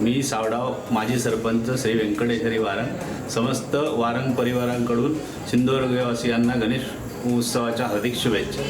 मी सावडाव माजी सरपंच श्री व्यंकटेश्वरी वारंग समस्त वारंग परिवारांकडून सिंधुदुर्गवासियांना गणेश उत्सवाच्या हार्दिक शुभेच्छा.